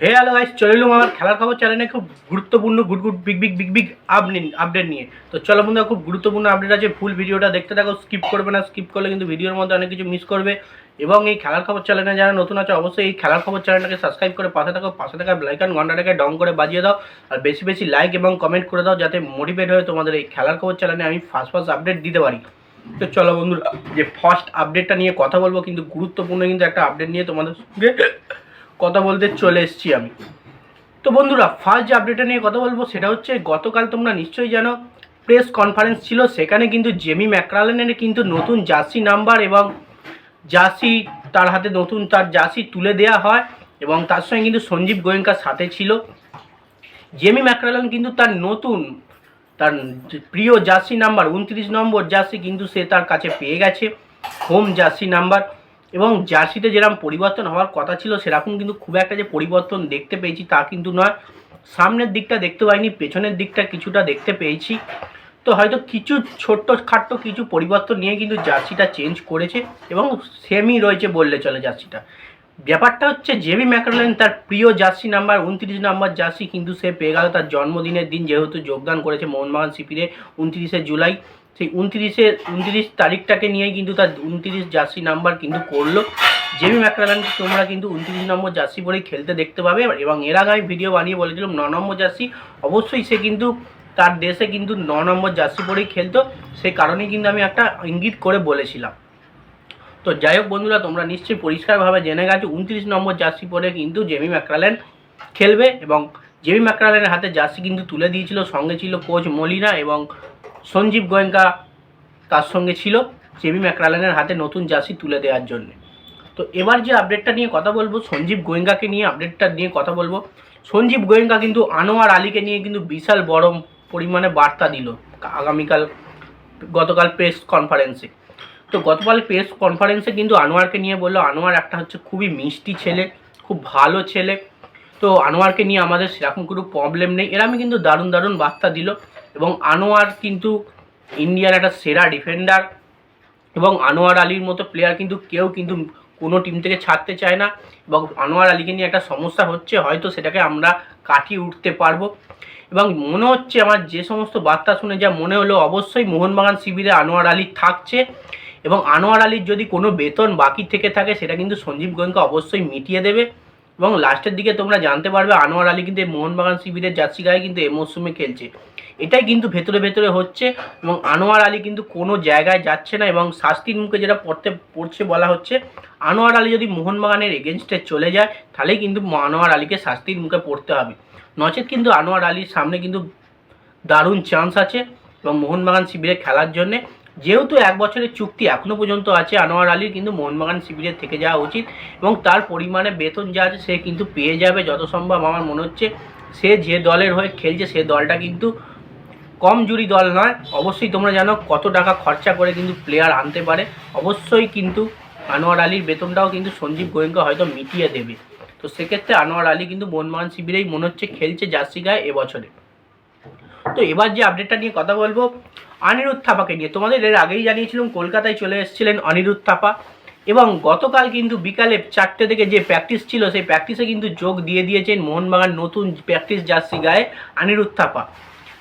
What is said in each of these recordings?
হে hello guys, চলে এলাম আমার খেলার খবর চ্যানেলে খুব গুরুত্বপূর্ণ good good big big big big update নিয়ে। তো চলো বন্ধুরা, খুব গুরুত্বপূর্ণ আপডেট আছে ফুল ভিডিওটা দেখতে থাকো স্কিপ করবে না স্কিপ করলে কিন্তু ভিডিওর মধ্যে অনেক কিছু মিস করবে। এবং এই খেলার খবর চ্যানেলে যারা নতুন আছে, অবশ্যই এই খেলার খবর চ্যানেলটাকে সাবস্ক্রাইব করে পাশে থাকো, পাশে থাকা ব্লাইকন ঘন্টাটাকে ডং করে বাজিয়ে দাও, আর বেশি বেশি লাইক এবং কমেন্ট করে দাও, যাতে মোটিভেট হয়ে তোমাদের এই খেলার খবর চ্যানেলে আমি ফার্স্ট ফার্স্ট আপডেট দিতে পারি। তো চলো বন্ধুরা, যে ফার্স্ট আপডেটটা নিয়ে কথা বলব, কিন্তু গুরুত্বপূর্ণ কিন্তু একটা আপডেট নিয়ে তোমাদের সঙ্গে কথা বলতে চলে এসেছি আমি। তো বন্ধুরা ফার্স্ট যে আপডেটটা নিয়ে কথা বলব সেটা হচ্ছে, গতকাল তোমরা নিশ্চয়ই জানো প্রেস কনফারেন্স ছিল, সেখানে কিন্তু জেমি ম্যাকরালেনের কিন্তু নতুন জার্সি নাম্বার এবং জার্সি তার হাতে নতুন তার জার্সি তুলে দেওয়া হয় এবং তার সঙ্গে কিন্তু সঞ্জীব গোয়েঙ্কার সাথে ছিল। জেমি ম্যাকরালেন কিন্তু তার নতুন, তার প্রিয় জার্সি নাম্বার উনত্রিশ নম্বর জার্সি কিন্তু সে তার কাছে পেয়ে গেছে হোম জার্সি নাম্বার এবং জার্সিতে যেরকম পরিবর্তন হওয়ার কথা ছিল, সেরকম কিন্তু খুব একটা যে পরিবর্তন দেখতে পেয়েছি তা কিন্তু নয়। সামনের দিকটা দেখতে পাইনি, পেছনের দিকটা কিছুটা দেখতে পেয়েছি। তো হয়তো কিছু ছোট্ট খাট্ট কিছু পরিবর্তন নিয়ে কিন্তু জার্সিটা চেঞ্জ করেছে এবং সেমই রয়েছে বললে চলে জার্সিটা। ব্যাপারটা হচ্ছে জেবি ম্যাকারলেন তার প্রিয় জার্সি নাম্বার উনত্রিশ নাম্বার জার্সি কিন্তু সে পেয়ে গেল তার জন্মদিনের দিন, যেহেতু যোগদান করেছে মোহনবাগান শিবিরে উনত্রিশে জুলাই। সেই উনত্রিশে, উনত্রিশ তারিখটাকে নিয়েই কিন্তু তার উনত্রিশ জার্সি নাম্বার কিন্তু করল। জেমি ম্যাকরালানকে তোমরা কিন্তু উনত্রিশ নম্বর জার্সি পরেই খেলতে দেখতে পাবে। এবং এর আগে আমি ভিডিও বানিয়ে বলেছিলাম, ন নম্বর জার্সি, অবশ্যই সে কিন্তু তার দেশে কিন্তু ন নম্বর জার্সি পরেই খেলতো। সেই কারণেই কিন্তু আমি একটা ইঙ্গিত করে বলেছিলাম। তো যাই হোক বন্ধুরা, তোমরা নিশ্চয়ই পরিষ্কারভাবে জেনে গেছো, উনত্রিশ নম্বর জার্সি পরে কিন্তু জেমি ম্যাকরালেন খেলবে। এবং জেমি ম্যাকরালেনের হাতে জার্সি কিন্তু তুলে দিয়েছিল, সঙ্গে ছিল কোচ মলিনা এবং সঞ্জীব গোয়েঙ্কা তার সঙ্গে ছিল, জেমি ম্যাকরালেনের হাতে নতুন জার্সি তুলে দেওয়ার জন্য। তো এবার যে আপডেটটা নিয়ে কথা বলব, সঞ্জীব গোয়েঙ্কাকে নিয়ে আপডেটটা নিয়ে কথা বলব। সঞ্জীব গোয়েঙ্কা কিন্তু আনোয়ার আলীকে নিয়ে কিন্তু বিশাল বড় পরিমাণে বার্তা দিল আগামীকাল, গতকাল প্রেস কনফারেন্সে তো গতকাল প্রেস কনফারেন্সে কিন্তু আনোয়ারকে নিয়ে বলল, আনোয়ার একটা হচ্ছে খুবই মিষ্টি ছেলে, খুব ভালো ছেলে তো আনোয়ারকে নিয়ে আমাদের সেরকম কোনো প্রবলেম নেই। এরমই কিন্তু দারুণ দারুণ বার্তা দিল। এবং আনোয়ার কিন্তু ইন্ডিয়ার একটা সেরা ডিফেন্ডার এবং আনোয়ার আলীর মতো প্লেয়ার কিন্তু কেউ কিন্তু কোনো টিম থেকে ছাড়তে চায় না। এবং আনোয়ার আলীকে নিয়ে একটা সমস্যা হচ্ছে, হয়তো সেটাকে আমরা কাটিয়ে উঠতে পারব। এবং মনে হচ্ছে আমার যে সমস্ত বার্তা শুনে যা মনে হলো, অবশ্যই মোহনবাগান শিবিরে আনোয়ার আলী থাকছে। এবং আনোয়ার আলীর যদি কোনো বেতন বাকি থেকে থাকে, সেটা কিন্তু সঞ্জীব গোয়েঙ্কা অবশ্যই মিটিয়ে দেবে। এবং লাস্টের দিকে তোমরা জানতে পারবে, আনোয়ার আলী কিন্তু মোহনবাগান শিবিরের জার্সি গায়ে কিন্তু এই মরশুমে খেলছে। এটাই কিন্তু ভেতরে ভেতরে হচ্ছে এবং আনোয়ার আলী কিন্তু কোনো জায়গায় যাচ্ছে না এবং শাস্তির মুখে যেটা পড়তে, পড়ছে বলা হচ্ছে, আনোয়ার আলী যদি মোহনবাগানের এগেনস্টে চলে যায়, তাহলেই কিন্তু আনোয়ার আলীকে শাস্তির মুখে পড়তে হবে। নচেত কিন্তু আনোয়ার আলীর সামনে কিন্তু দারুণ চান্স আছে এবং মোহনবাগান শিবিরে খেলার জন্যে। যেহেতু এক বছরের চুক্তি এখনও পর্যন্ত আছে আনোয়ার আলীর, কিন্তু মোহনবাগান শিবিরে থেকে যাওয়া উচিত এবং তার পরিমাণে বেতন যা আছে সে কিন্তু পেয়ে যাবে যত সম্ভব আমার মনে হচ্ছে। সে যে দলের হয়ে খেলছে সে দলটা কিন্তু কম জুরি দল নয়। অবশ্যই তোমরা জানো কত টাকা খরচা করে কিন্তু প্লেয়ার আনতে পারে। অবশ্যই কিন্তু আনোয়ার আলীর বেতনটাও কিন্তু সঞ্জীব গোয়েঙ্কা হয়তো মিটিয়ে দেবে। তো সেক্ষেত্রে আনোয়ার আলী কিন্তু মোহনবাগান শিবিরেই মনে হচ্ছে খেলছে জার্সি গায়ে এবছরে তো এবার যে আপডেটটা নিয়ে কথা বলব অনিরুদ্ধ থাপাকে নিয়ে। তোমাদের এর আগেই জানিয়েছিলাম, কলকাতায় চলে এসেছিলেন অনিরুদ্ধ থাপা এবং গতকাল কিন্তু বিকালে চারটে থেকে যে প্র্যাকটিস ছিল, সেই প্র্যাকটিসে কিন্তু যোগ দিয়ে দিয়েছেন মোহনবাগান নতুন প্র্যাকটিস জার্সি গায়ে অনিরুদ্ধ থাপা।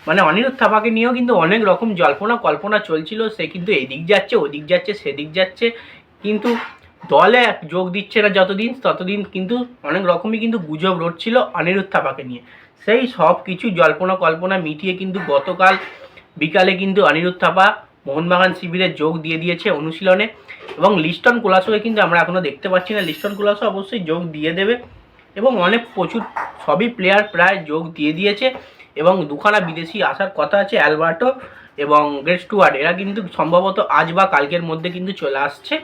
মানে অনিরুদ্ধ থাপাকে নিয়েও কিন্তু অনেক রকম জল্পনা কল্পনা চলছিল, সে কিন্তু এদিক যাচ্ছে, ওদিক যাচ্ছে, সেদিক যাচ্ছে। কিন্তু দলে যোগ দিচ্ছে না যতদিন, ততদিন কিন্তু অনেক রকমই কিন্তু গুজব রটছিল অনিরুদ্ধ থাপাকে নিয়ে। সেই সব কিছু জল্পনা কল্পনা মিটিয়ে কিন্তু গতকাল বিকালে কিন্তু অনিরুদ্ধ থাপা মোহনবাগান শিবিরে যোগ দিয়ে দিয়েছে অনুশীলনে। এবং লিস্টন কোলাসোকে কিন্তু আমরা এখনও দেখতে পাচ্ছি না। লিস্টন কোলাসো অবশ্যই যোগ দিয়ে দেবে এবং অনেক প্রচুর, সবই প্লেয়ার প্রায় যোগ দিয়ে দিয়েছে। এবং দুখানা বিদেশি আসার কথা আছে, অ্যালবার্টো এবং গ্রেট স্টুয়ার্ড এরা কিন্তু সম্ভবত আজ বা কালকের মধ্যে কিন্তু চলে আসছে।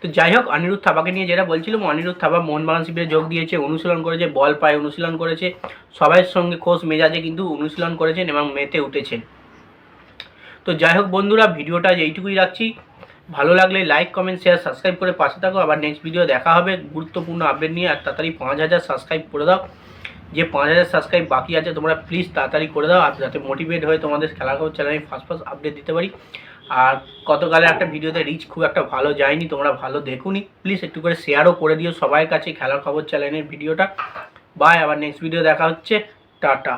তো যাই হোক, অনিরুদ্ধ থাপাকে নিয়ে যেটা বলছিলাম, অনিরুদ্ধ থাপা মোহনবাগান শিবিরে যোগ দিয়েছে, অনুশীলন করেছে, বল পায় অনুশীলন করেছে, সবাইয়ের সঙ্গে খোঁজ মেজাজে কিন্তু অনুশীলন করেছেন এবং মেতে উঠেছেন। তো যাই হোক বন্ধুরা, ভিডিওটা এইটুকুই রাখছি। ভালো লাগলে লাইক কমেন্ট শেয়ার সাবস্ক্রাইব করে পাশে থাকো। আবার নেক্সট ভিডিও দেখা হবে। গুরুত্বপূর্ণ আপডেট নিয়ে আর তাড়াতাড়ি পাঁচ হাজার সাবস্ক্রাইব করে দাও। যে পাঁচ হাজার সাবস্ক্রাইব বাকি আছে, তোমরা প্লিজ তাড়াতাড়ি করে দাও। আর যাতে মোটিভেট হয়ে তোমাদের খেলা খবর চ্যানেলে ফার্স্ট ফার্স্ট আপডেট দিতে পারি। আর গতকালে একটা ভিডিওতে রিচ খুব একটা ভালো যায়নি, তোমরা ভালো দেখুনি। প্লিজ একটু করে শেয়ারও করে দিও সবার কাছে খেলার খবর চ্যানেলের ভিডিওটা। বাই আবার নেক্সট ভিডিও দেখা হচ্ছে। টাটা।